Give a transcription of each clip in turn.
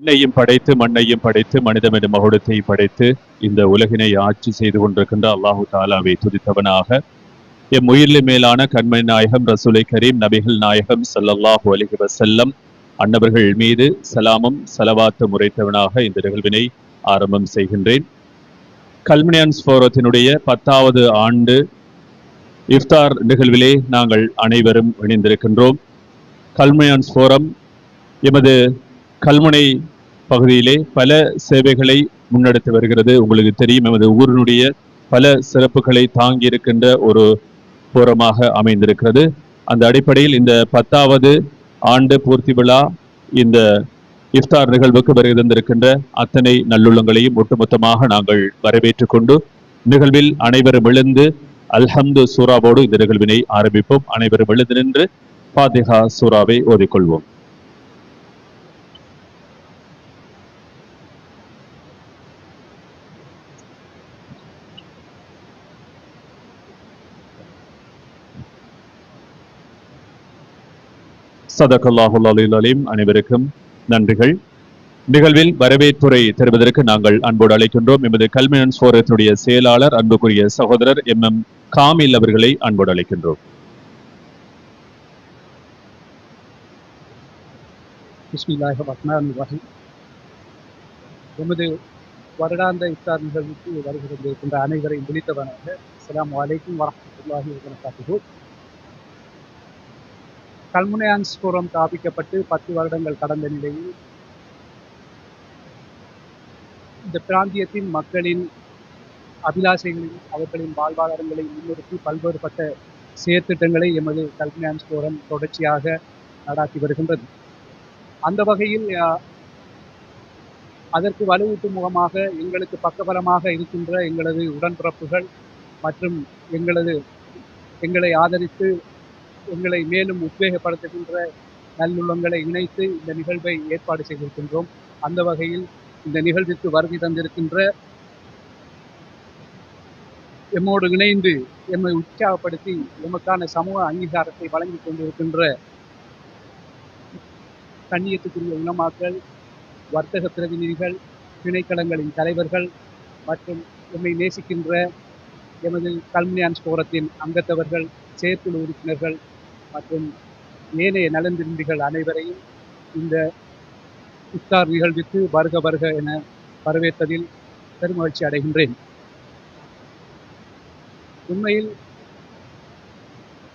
விண்ணையும் படைத்து மண்ணையும் படைத்து மனிதம் எனும் மகுடத்தை படைத்து இந்த உலகினை ஆட்சி செய்து கொண்டிருக்கின்ற அல்லாஹு தாலாவை துதித்தவனாக எம் உயிரில் மேலான கண்மணி நாயகம் ரசூலை கரீம் நபிகள் நாயகம் சல்லல்லாஹு அலிஹி வசல்லம் அன்னவர்கள் மீது சலாமும் சலவாத்து முறைத்தவனாக இந்த நிகழ்வினை ஆரம்பம் செய்கின்றேன். கல்மினியன்ஸ் ஃபோரத்தினுடைய பத்தாவது ஆண்டு இஃப்தார் நிகழ்விலே நாங்கள் அனைவரும் இணைந்திருக்கின்றோம். கல்மினியன்ஸ் ஃபோரம் எமது கல்முனை பகுதியிலே பல சேவைகளை முன்னெடுத்து வருகிறது. உங்களுக்கு தெரியும் எமது ஊரினுடைய பல சிறப்புகளை தாங்கி இருக்கின்ற ஒரு போரமாக அமைந்திருக்கிறது. அந்த அடிப்படையில் இந்த பத்தாவது ஆண்டு பூர்த்தி விழா இந்த இஃப்தார் நிகழ்வுக்கு வருகை தந்திருக்கின்ற அத்தனை நல்லுள்ளங்களையும் ஒட்டுமொத்தமாக நாங்கள் வரவேற்றுக் கொண்டு நிகழ்வில் அனைவரும் எழுந்து அல்ஹம்து சூராவோடு இந்த நிகழ்வினை ஆரம்பிப்போம். அனைவரும் எழுந்து நின்று பாதிகா சூராவை ஓதிக்கொள்வோம். சதகல்லாஹுல் அலில் அலீம் அனைவருக்கும் நன்றிகள். நிகழ்வில் வரவேற்புரை தருவதற்கு நாங்கள் அன்போடு அழைக்கின்றோம். எமது கல்மினன்ஸ் போரத்தினுடைய செயலாளர் அன்புக்குரிய சகோதரர் எம். எம். காமில் அவர்களை அன்போடு அழைக்கின்றோம். எமது வருடாந்த இஃப்தார் நிகழ்வுக்கு வருகிறது இருக்கின்ற அனைவரையும் விழித்தவனாக அஸ்ஸலாமு அலைக்கும் வரமத்துல்லாஹி வபரகாத்துஹு. கல்முனையான்ஸ் புறம் தாபிக்கப்பட்டு பத்து வருடங்கள் கடந்த நிலையில் இந்த பிராந்தியத்தின் மக்களின் அபிலாஷைகளையும் அவர்களின் வாழ்வாதாரங்களை முன்னிறுத்தி பல்வேறுபட்ட செயற்திட்டங்களை எமது கல்முனையான்ஸ் புறம் தொடர்ச்சியாக நடாத்தி வருகின்றது. அந்த வகையில் அதற்கு வலுவூட்டும் முகமாக எங்களுக்கு பக்கபலமாக இருக்கின்ற எங்களது உடன்பிறப்புகள் மற்றும் எங்களது எங்களை ஆதரித்து எங்களை மேலும் உத்வேகப்படுத்துகின்ற நல்லுள்ளங்களை இணைத்து இந்த நிகழ்வை ஏற்பாடு செய்திருக்கின்றோம். அந்த வகையில் இந்த நிகழ்விற்கு வருகை தந்திருக்கின்ற எம்மோடு இணைந்து எம்மை உற்சாகப்படுத்தி எமக்கான சமூக அங்கீகாரத்தை வழங்கி கொண்டிருக்கின்ற கண்ணியத்துக்குரிய உலமாக்கள் வர்த்தக பிரதிநிதிகள் திணைக்களங்களின் தலைவர்கள் மற்றும் எம்மை நேசிக்கின்ற எமது கல்மியான்ஸ் போரத்தின் அங்கத்தவர்கள் செயற்குழு உறுப்பினர்கள் மற்றும் ஏனைய நலன் விரும்பிகள் அனைவரையும் இந்த இஃப்தார் நிகழ்விற்கு வருக வருக என வரவேற்பதில் பெருமகிழ்ச்சி அடைகின்றேன். உண்மையில்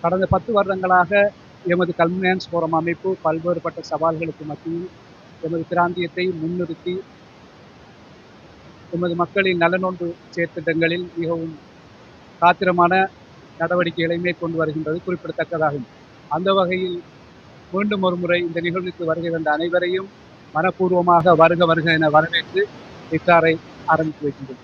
கடந்த பத்து வருடங்களாக எமது கல்மியான்ஸ் போரம் அமைப்பு பல்வேறுபட்ட சவால்களுக்கு மத்தியில் எமது பிராந்தியத்தை முன்னிறுத்தி எமது மக்களின் நலனொன்று செயற்திட்டங்களில் மிகவும் காத்திரமான நடவடிக்கைகளை மேற்கொண்டு வருகின்றது குறிப்பிடத்தக்கதாகும். அந்த வகையில் மீண்டும் ஒரு முறை இந்த நிகழ்வுக்கு வருகை தந்த அனைவரையும் மனப்பூர்வமாக வருக வருக என வரவேற்று இத்தாரை ஆரம்பித்து வைக்கின்றோம்.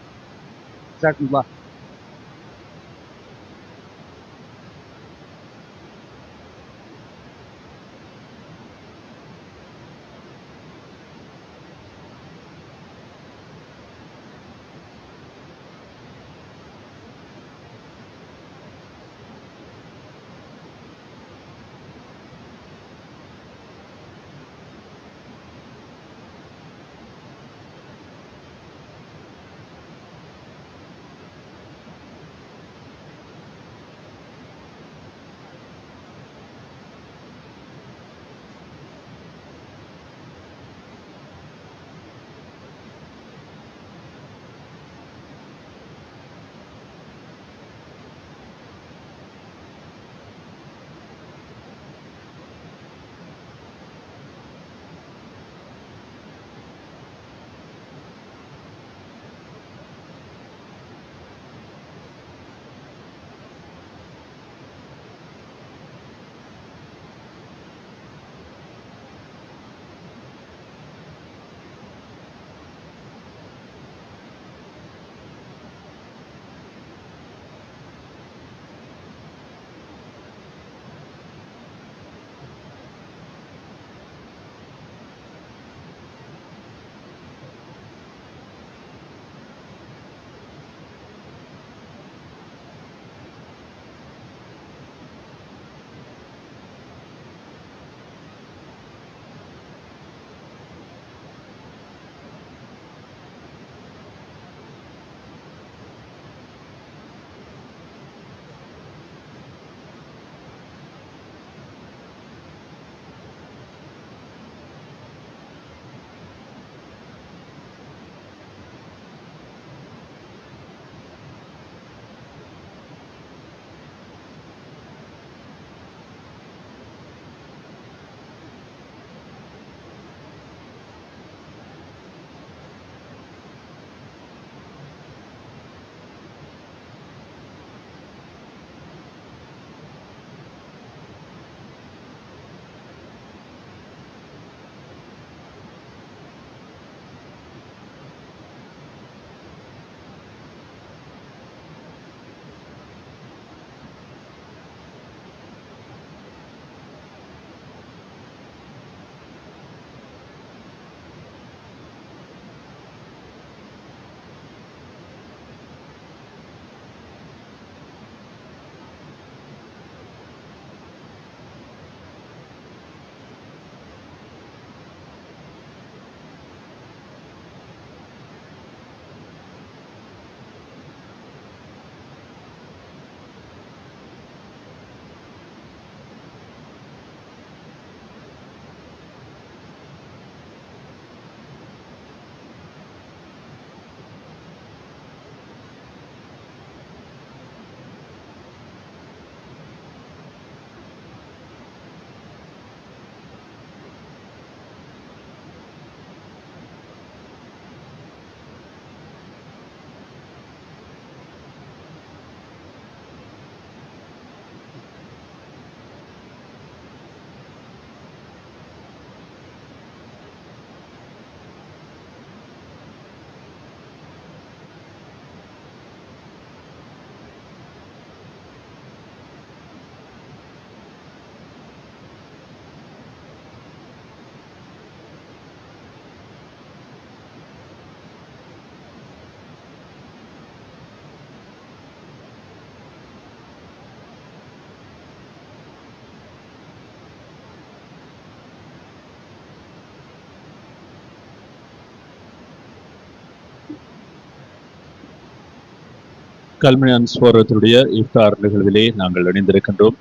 ஜாக்குல்லா கல்மன் இஃப்தார் நிகழ்விலே நாங்கள் இணைந்திருக்கின்றோம்.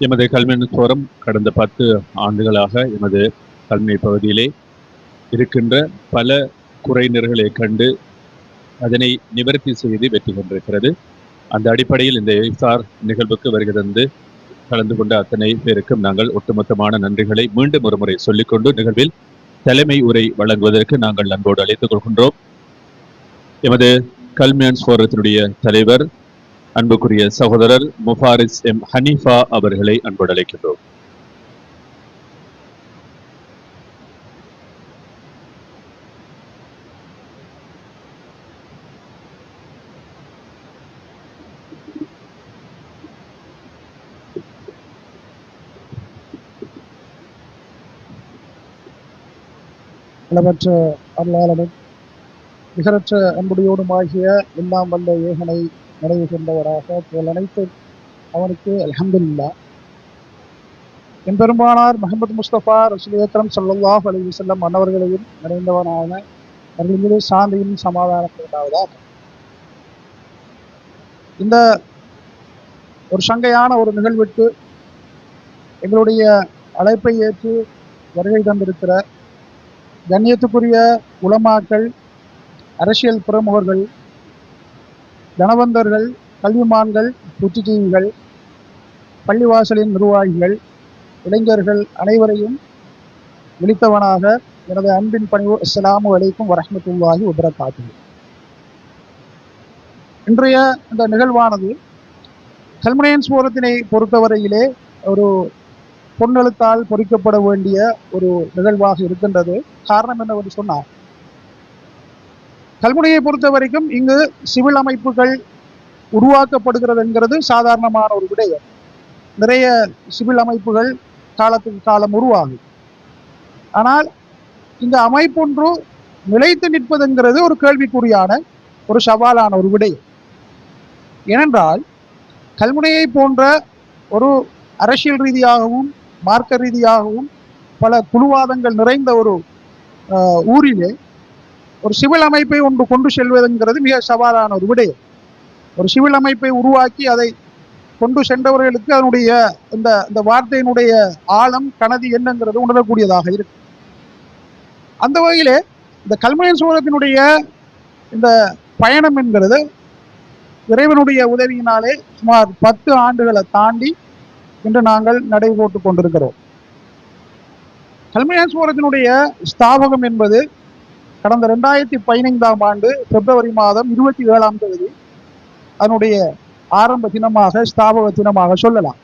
எமது கல்மன் ஸ்வோரம் கடந்த பத்து ஆண்டுகளாக எமது கல்மை பகுதியிலே இருக்கின்ற பல குறைநிறைகளை கண்டு அதனை நிவர்த்தி செய்து வெற்றி கொண்டிருக்கிறது அந்த அடிப்படையில் இந்த இஃப்தார் நிகழ்வுக்கு வருகை தந்து கலந்து கொண்ட அத்தனை பேருக்கும் நாங்கள் ஒட்டுமொத்தமான நன்றிகளை மீண்டும் ஒரு முறை சொல்லிக்கொண்டு நிகழ்வில் தலைமை உரை வழங்குவதற்கு நாங்கள் அன்போடு அழைத்துக் கொள்கின்றோம். எமது கல்மியான்ஸ் போரத்தினுடைய தலைவர் அன்புக்குரிய சகோதரர் முஃபாரிஸ் எம் ஹனீஃபா அவர்களை அன்போடு அழைக்கின்றோம் அளவற்ற அல்லாளனும் நிகரற்ற அன்புடையோடுமாகிய எல்லாம் வல்ல ஏகனை நினைவு கொண்டவராக புகழ் அனைத்து அவனுக்கு அலமதுல்லா என் பெருமானார் முகமது முஸ்தபா ரசூல் சல்லாஹ் அலி அலைஹி மன்னவர்களையும் நிறைந்தவனான அவர்கள் மீது சாந்தியும் சமாதானத்தை உண்டாவதாக. இந்த ஒரு சங்கையான ஒரு நிகழ்விற்கு எங்களுடைய அழைப்பை ஏற்று வருகை தந்திருக்கிற கண்ணியத்துக்குரிய உலமாக்கள் அரசியல் பிரமுகர்கள் தனவந்தர்கள் கல்விமான்கள் புத்திஜீவிகள் பள்ளிவாசலின் நிர்வாகிகள் இளைஞர்கள் அனைவரையும் விழித்தவனாக எனது அன்பின் பணிவு அஸ்லாமு அலைக்கும் வரஹ்மத்துல்லாஹி வபரகாத்துஹு. இன்றைய இந்த நிகழ்வானது கல்முனையன்ஸ் போரத்தினை பொறுத்தவரையிலே ஒரு பொன்னெழுத்தால் பொறிக்கப்பட வேண்டிய ஒரு நிகழ்வாக இருக்கின்றது. காரணம் என்னவென்று சொன்னார் கல்முனையை பொறுத்த வரைக்கும் இங்கு சிவில் அமைப்புகள் உருவாக்கப்படுகிறது என்கிறது சாதாரணமான ஒரு விடயம். நிறைய சிவில் அமைப்புகள் காலத்துக்கு காலம் உருவாகும். ஆனால் இந்த அமைப்பொன்று நிலைத்து நிற்பதுங்கிறது ஒரு கேள்விக்குறியான ஒரு சவாலான ஒரு விடயம். ஏனென்றால் கல்முனையை போன்ற ஒரு அரசியல் ரீதியாகவும் மார்க்க ரீதியாகவும் பல குழுவாதங்கள் நிறைந்த ஒரு ஊரிலே ஒரு சிவில் அமைப்பை ஒன்று கொண்டு செல்வதுங்கிறது மிக சவாலான ஒரு விடயம் ஒரு சிவில் அமைப்பை உருவாக்கி அதை கொண்டு சென்றவர்களுக்கு அதனுடைய இந்த இந்த வார்த்தையினுடைய ஆழம் கனதி என்னங்கிறது உணரக்கூடியதாக இருக்கு. அந்த வகையிலே இந்த கல்முனை சோழத்தினுடைய இந்த பயணம் என்கிறது இறைவனுடைய உதவியினாலே சுமார் பத்து ஆண்டுகளை தாண்டி இன்று நாங்கள் நடைபோட்டு கொண்டிருக்கிறோம். கல்மையாசுவரத்தினுடைய ஸ்தாபகம் என்பது கடந்த ரெண்டாயிரத்தி பதினைந்தாம் ஆண்டு பிப்ரவரி மாதம் இருபத்தி ஏழாம் தேதி அதனுடைய ஆரம்ப தினமாக ஸ்தாபக தினமாக சொல்லலாம்.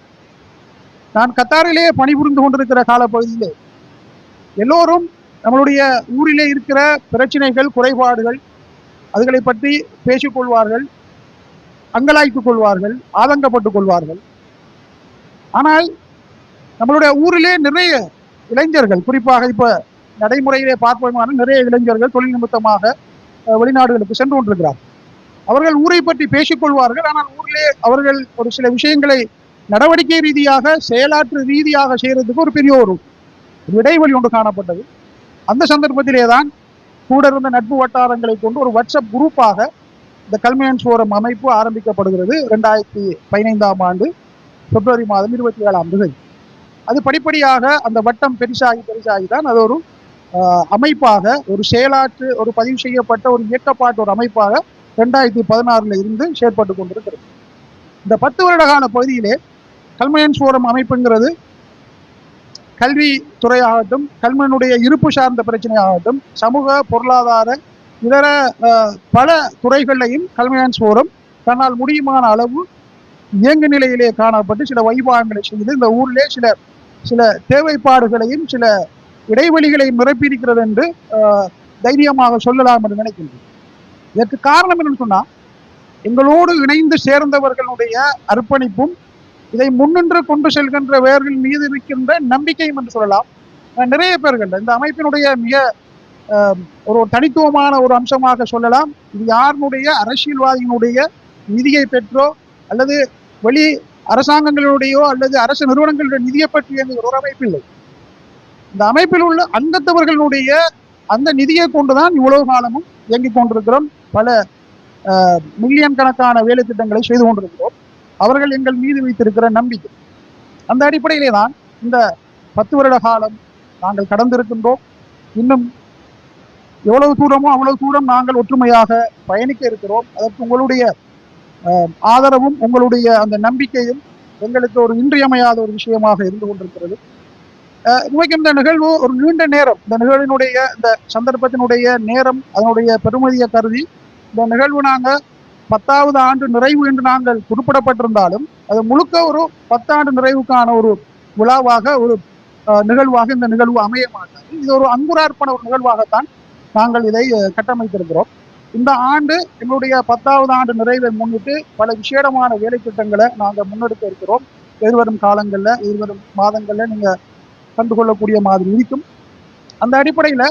நான் கத்தாரிலேயே பணிபுரிந்து கொண்டிருக்கிற காலப்பகுதியிலே எல்லோரும் நம்மளுடைய ஊரிலே இருக்கிற பிரச்சனைகள் குறைபாடுகள் அதுகளை பற்றி பேசிக்கொள்வார்கள் அங்கலாய்த்து கொள்வார்கள் ஆதங்கப்பட்டுக் கொள்வார்கள். ஆனால் நம்மளுடைய ஊரிலே நிறைய இளைஞர்கள் குறிப்பாக இப்போ நடைமுறையிலே பார்ப்போமான நிறைய இளைஞர்கள் தொழில் நிமித்தமாக வெளிநாடுகளுக்கு சென்று கொண்டிருக்கிறார். அவர்கள் ஊரை பற்றி பேசிக்கொள்வார்கள் ஆனால் ஊரிலே அவர்கள் ஒரு சில விஷயங்களை நடவடிக்கை ரீதியாக செயலாற்று ரீதியாக செய்கிறதுக்கு ஒரு பெரிய ஒரு இடைவெளி ஒன்று காணப்பட்டது. அந்த சந்தர்ப்பத்திலே தான் கூட இருந்த நட்பு வட்டாரங்களை கொண்டு ஒரு வாட்ஸ்அப் குரூப்பாக இந்த கல்மியன்ஸ் ஃபோரம் அமைப்பு ஆரம்பிக்கப்படுகிறது ரெண்டாயிரத்தி பதினைந்தாம் ஆண்டு பிப்ரவரி மாதம் இருபத்தி ஏழாம் தேதி. அது படிப்படியாக அந்த வட்டம் பெருசாகி பெருசாகி தான் அது ஒரு அமைப்பாக ஒரு செயலாற்று ஒரு பதிவு செய்யப்பட்ட ஒரு இயக்கப்பாட்டு ஒரு அமைப்பாக ரெண்டாயிரத்தி பதினாறுல இருந்து செயற்பட்டு கொண்டிருக்கிறது. இந்த பத்து வருட கால பகுதியிலே கல்மயன்ஸ் ஃபோரம் அமைப்புங்கிறது கல்வி துறையாகட்டும் கல்மனுடைய இருப்பு சார்ந்த பிரச்சனையாகட்டும் சமூக பொருளாதார இதர ஆஹ், பல துறைகளையும் கல்மயன்ஸ் ஃபோரம் தன்னால் முடியுமான அளவு இயங்கு நிலையிலே காணப்பட்டு சில வைபாகங்களை செய்து இந்த ஊரிலே சில சில தேவைப்பாடுகளையும் சில இடைவெளிகளை நிரப்பியிருக்கிறது என்று ஆஹ், தைரியமாக சொல்லலாம் என்று நினைக்கின்றேன். இதற்கு காரணம் என்னன்னு சொன்னா எங்களோடு இணைந்து சேர்ந்தவர்களுடைய அர்ப்பணிப்பும் இதை முன்னின்று கொண்டு செல்கின்ற வேர்கள் மீது இருக்கின்ற நம்பிக்கையும் என்று சொல்லலாம். நிறைய பேர்கள் இந்த அமைப்பினுடைய மிக ஒரு தனித்துவமான ஒரு அம்சமாக சொல்லலாம். இது யாருடைய? அரசியல்வாதியினுடைய நிதியை பெற்றோ அல்லது வெளி அரசாங்கங்களுடையோ அல்லது அரசு நிறுவனங்களுடைய நிதியை பற்றி என்கிற ஒரு அமைப்பு இல்லை இந்த அமைப்பில் உள்ள அங்கத்தவர்களுடைய அந்த நிதியை கொண்டுதான் இவ்வளவு காலமும் இயங்கிக் கொண்டிருக்கிறோம். பல மில்லியன் கணக்கான வேலை திட்டங்களை செய்து கொண்டிருக்கிறோம். அவர்கள் எங்கள் மீது வைத்திருக்கிற நம்பிக்கை. அந்த அடிப்படையிலே தான் இந்த பத்து வருட காலம் நாங்கள் கடந்திருக்கின்றோம். இன்னும் எவ்வளவு தூரமோ அவ்வளவு தூரம் நாங்கள் ஒற்றுமையாக பயணிக்க இருக்கிறோம். அதற்கு உங்களுடைய அஹ், ஆதரவும் உங்களுடைய அந்த நம்பிக்கையும் எங்களுக்கு ஒரு இன்றியமையாத ஒரு விஷயமாக இருந்து கொண்டிருக்கிறது. அஹ், இந்த நிகழ்வு ஒரு நீண்ட நேரம். இந்த நிகழ்வினுடைய இந்த சந்தர்ப்பத்தினுடைய நேரம் அதனுடைய பெருமதியை கருதி இந்த நிகழ்வு நாங்கள் பத்தாவது ஆண்டு நிறைவு என்று நாங்கள் குறிப்பிடப்பட்டிருந்தாலும் அது முழுக்க ஒரு பத்தாண்டு நிறைவுக்கான ஒரு விழாவாக ஒரு நிகழ்வாக இந்த நிகழ்வு அமைய மாட்டாது. இது ஒரு அங்குரார்ப்பண ஒரு நிகழ்வாகத்தான் நாங்கள் இதை கட்டமைத்திருக்கிறோம். இந்த ஆண்டு எங்களுடைய பத்தாவது ஆண்டு நிறைவை முன்னிட்டு பல விசேடமான வேலை திட்டங்களை நாங்கள் முன்னெடுக்க இருக்கிறோம். எதிர்வரும் காலங்களில் எதிர்வரும் மாதங்களில் நீங்கள் கண்டுகொள்ளக்கூடிய மாதிரி இருக்கும். அந்த அடிப்படையில்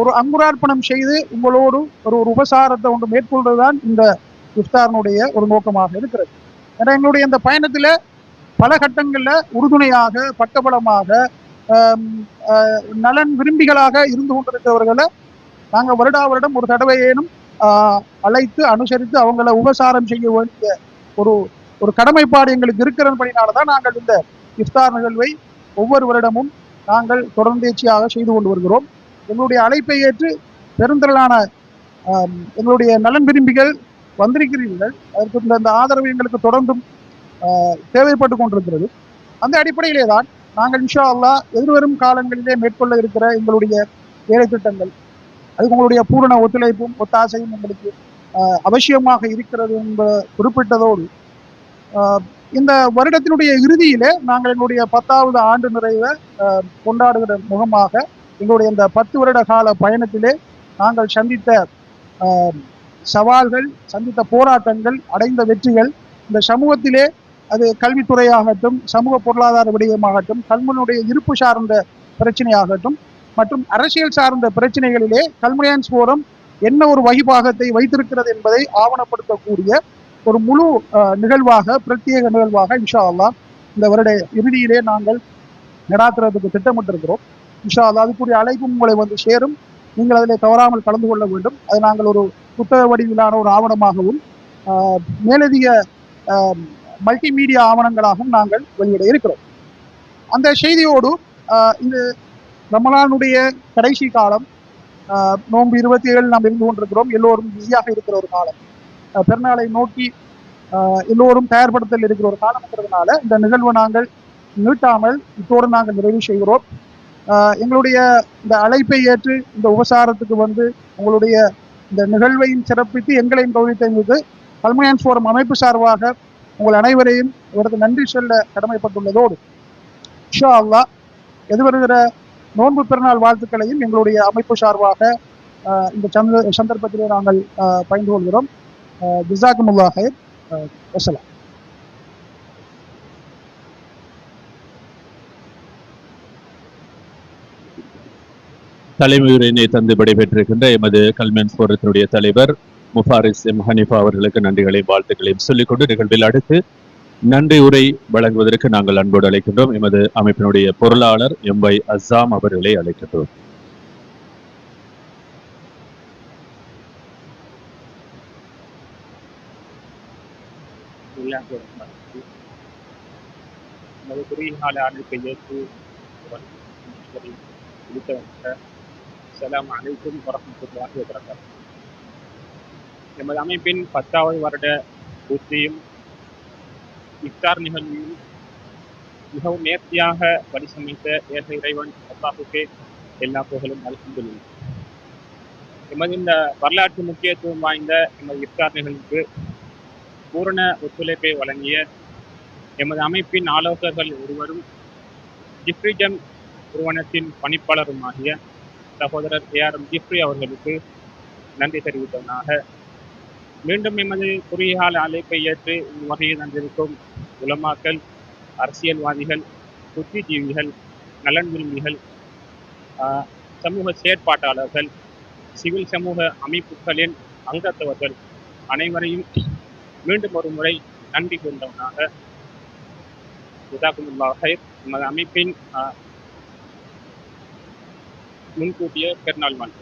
ஒரு அங்குரார்ப்பணம் செய்து உங்களோடு ஒரு ஒரு உபசாரத்தை ஒன்று மேற்கொள்வதுதான் இந்த இஃப்தாரனுடைய ஒரு நோக்கமாக இருக்கிறது. ஏன்னா எங்களுடைய இந்த பயணத்தில் பல கட்டங்களில் உறுதுணையாக பட்டபலமாக நலன் விரும்பிகளாக இருந்து கொண்டிருக்கிறவர்களை நாங்கள் வருடா வருடம் ஒரு தடவையேனும் அழைத்து அனுசரித்து அவங்கள உபசாரம் செய்ய வேண்டிய ஒரு ஒரு கடமைப்பாடு எங்களுக்கு இருக்கிறபடினால தான் நாங்கள் இந்த இஃப்தார் நிகழ்வை ஒவ்வொரு வருடமும் நாங்கள் தொடர்ந்தேச்சியாக செய்து கொண்டு வருகிறோம். எங்களுடைய அழைப்பை ஏற்று பெருந்திரளான எங்களுடைய நலன் விரும்பிகள் வந்திருக்கிறீர்கள். அதற்கு இந்த- ஆதரவு எங்களுக்கு தொடர்ந்தும் தேவைப்பட்டு கொண்டிருக்கிறது. அந்த அடிப்படையிலே தான் நாங்கள் இன்ஷா அல்லாஹ் எதிர்வரும் காலங்களிலே மேற்கொள்ள இருக்கிற எங்களுடைய வேலை திட்டங்கள். அதுக்கு உங்களுடைய பூரண ஒத்துழைப்பும் ஒத்தாசையும் எங்களுக்கு அவசியமாக இருக்கிறது என்பதை குறிப்பிட்டதோடு இந்த வருடத்தினுடைய இறுதியிலே நாங்கள் எங்களுடைய பத்தாவது ஆண்டு நிறைவை கொண்டாடுகிற முகமாக எங்களுடைய இந்த பத்து வருட கால பயணத்திலே நாங்கள் சந்தித்த சவால்கள் சந்தித்த போராட்டங்கள் அடைந்த வெற்றிகள் இந்த சமூகத்திலே அது கல்வித்துறையாகட்டும் சமூக பொருளாதார விடயமாகட்டும் கல்முனுடைய இருப்பு சார்ந்த பிரச்சனையாகட்டும் மற்றும் அரசியல் சார்ந்த பிரச்சனைகளிலே கல்முனையன்ஸ் போரம் என்ன ஒரு வகிபாகத்தை வைத்திருக்கிறது என்பதை ஆவணப்படுத்தக்கூடிய ஒரு முழு நிகழ்வாக பிரத்யேக நிகழ்வாக இன்ஷா அல்லா இந்த வருட இறுதியிலே நாங்கள் நடாத்துறதுக்கு திட்டமிட்டிருக்கிறோம். இன்ஷா அல்லா அதுக்குரிய அழைப்பும் உங்களை வந்து சேரும். நீங்கள் அதில் தவறாமல் கலந்து கொள்ள வேண்டும். அது நாங்கள் ஒரு புத்தக வடிவிலான ஒரு ஆவணமாகவும் மேலதிக மல்டிமீடியா ஆவணங்களாகவும் நாங்கள் வெளியிட இருக்கிறோம். அந்த செய்தியோடு இந்த இது ரமலானுடைய கடைசி காலம் நோன்பு இருபத்தி ஏழு நாம் இருந்து கொண்டிருக்கிறோம். எல்லோரும் பிஸியாக இருக்கிற ஒரு காலம். பெருநாளை நோக்கி எல்லோரும் தயார்படுத்தல் இருக்கிற ஒரு காலம்ங்கிறதுனால இந்த நிகழ்வை நாங்கள் நீட்டாமல் இத்தோடு நாங்கள் நிறைவு செய்கிறோம். எங்களுடைய இந்த அழைப்பை ஏற்று இந்த உபசாரத்துக்கு வந்து உங்களுடைய இந்த நிகழ்வையும் சிறப்பித்து எங்களையும் கவனித்தமைக்கு கல்மையான் ஃபோரம் அமைப்பு சார்பாக உங்கள் அனைவரையும் இவரது நன்றி சொல்ல கடமைப்பட்டுள்ளதோடு இன்ஷா அல்லாஹ் எதிர்வருகிற நோன்பு பெருநாள் வாழ்த்துக்களையும் எங்களுடைய அமைப்பு சார்பாக இந்த சந்த சந்தர்ப்பத்திலே நாங்கள் ஆஹ், جزاكم الله خير. والسلام. தலைமையுரையினை தந்து விடைபெற்றிருக்கின்ற எமது கல்மென்ஸ் போரத்தினுடைய தலைவர் முஃபாரிஸ் எம் ஹனிஃபா அவர்களுக்கு நன்றிகளையும் வாழ்த்துக்களையும் சொல்லிக்கொண்டு நிகழ்வில் அடுத்து நன்றி உரை வழங்குவதற்கு நாங்கள் அன்போடு அழைக்கின்றோம். எமது அமைப்பினுடைய பொருளாளர் எம் ஒய் அசாம் அவர்களை அழைக்கின்றோம். இல்லாத நமது குறுகிய கால ஆணைப்பை ஏற்று விடுத்தவங்க அஸ்ஸலாமு அலைக்கும் வரஹ்மத்துல்லாஹி வபரகாத்துஹு எமது அமைப்பின் பத்தாவது வருட பூர்த்தியும் இஃப்தார் நிகழ்வையும் மிகவும் நேர்த்தியாக பரிசமைத்த ஏக இறைவன் அல்லாஹுக்கே எல்லா புகழும் அளிக்கின்றன எமது இந்த வரலாற்று முக்கியத்துவம் வாய்ந்த எமது இஃப்தார் நிகழ்வுக்கு பூரண ஒத்துழைப்பை வழங்கிய எமது அமைப்பின் ஆலோசகர்கள் ஒருவரும் ஜிப்ரிஜம் நிறுவனத்தின் பணிப்பாளருமாகிய சகோதரர் ஏ ஆர் எம் ஜிப்ரி அவர்களுக்கு நன்றி தெரிவித்தவனாக. மீண்டும் எமது குறுகிய கால அழைப்பை ஏற்று வகையில் நன்றிருக்கும் உலமாக்கள் அரசியல்வாதிகள் புத்திஜீவிகள் நலன் விரும்பிகள் சமூக செயற்பாட்டாளர்கள் சிவில் சமூக அமைப்புகளின் அங்கத்தவர்கள் அனைவரையும் மீண்டும் ஒரு முறை நன்றி கொண்டவனாக ஜிதாக்குமுல்லாஹ் ஹைர் நமது அமைப்பின் ஆஹ், முன்கூட்டிய பெருநாள் மன்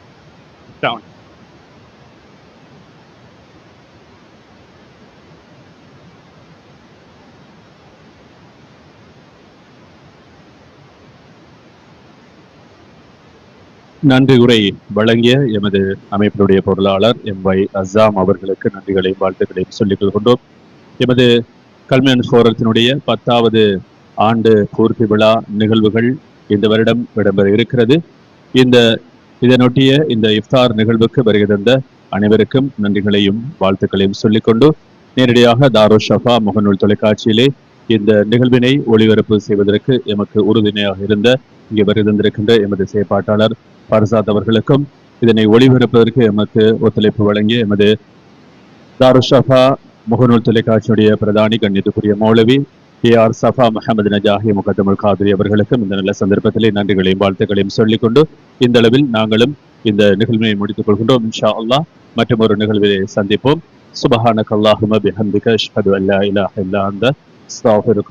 நன்றி உரை வழங்கிய எமது அமைப்பினுடைய பொருளாளர் எம் வை அசாம் அவர்களுக்கு நன்றிகளையும் வாழ்த்துக்களையும் சொல்லிக் கொள்கின்றோம். எமது கல்வியன் ஃபோரத்தினுடைய பத்தாவது ஆண்டு பூர்த்தி விழா நிகழ்வுகள் இந்த வருடம் இடம்பெற இருக்கிறது. இந்த இதனொட்டிய இந்த இஃப்தார் நிகழ்வுக்கு வருகை தந்த அனைவருக்கும் நன்றிகளையும் வாழ்த்துக்களையும் சொல்லிக்கொண்டு நேரடியாக தாரோ ஷஃபா முகநூல் தொலைக்காட்சியிலே இந்த நிகழ்வினை ஒளிபரப்பு செய்வதற்கு எமக்கு உறுதுணையாக இருந்த இங்கே வருகை தந்திருக்கின்ற எமது செயற்பாட்டாளர் பர்சாத் அவர்களுக்கும் இதனை ஒளிபரப்பதற்கு எமக்கு ஒத்துழைப்பு வழங்கிய எமது தாருஷாஃபா முகநூல் தொலைக்காட்சியுடைய பிரதானி கண்ணியத்துக்குரிய மௌலவி ஏ ஆர் சஃபா முகமது நஜாஹி முகத்தமிழ் காதிரி அவர்களுக்கும் இந்த நல்ல சந்தர்ப்பத்திலே நன்றிகளையும் வாழ்த்துக்களையும் சொல்லிக்கொண்டு இந்த அளவில் நாங்களும் இந்த நிகழ்வினை முடித்துக் கொள்கின்றோம். இன்ஷா அல்லாஹ் மற்றும் ஒரு நிகழ்விலே சந்திப்போம். சுபஹானக் அல்லாஹும பிஹம்திக அஷ்ஹது அல்லா இலாஹ இல்லா அந்த அஸ்தக்ஃபிருக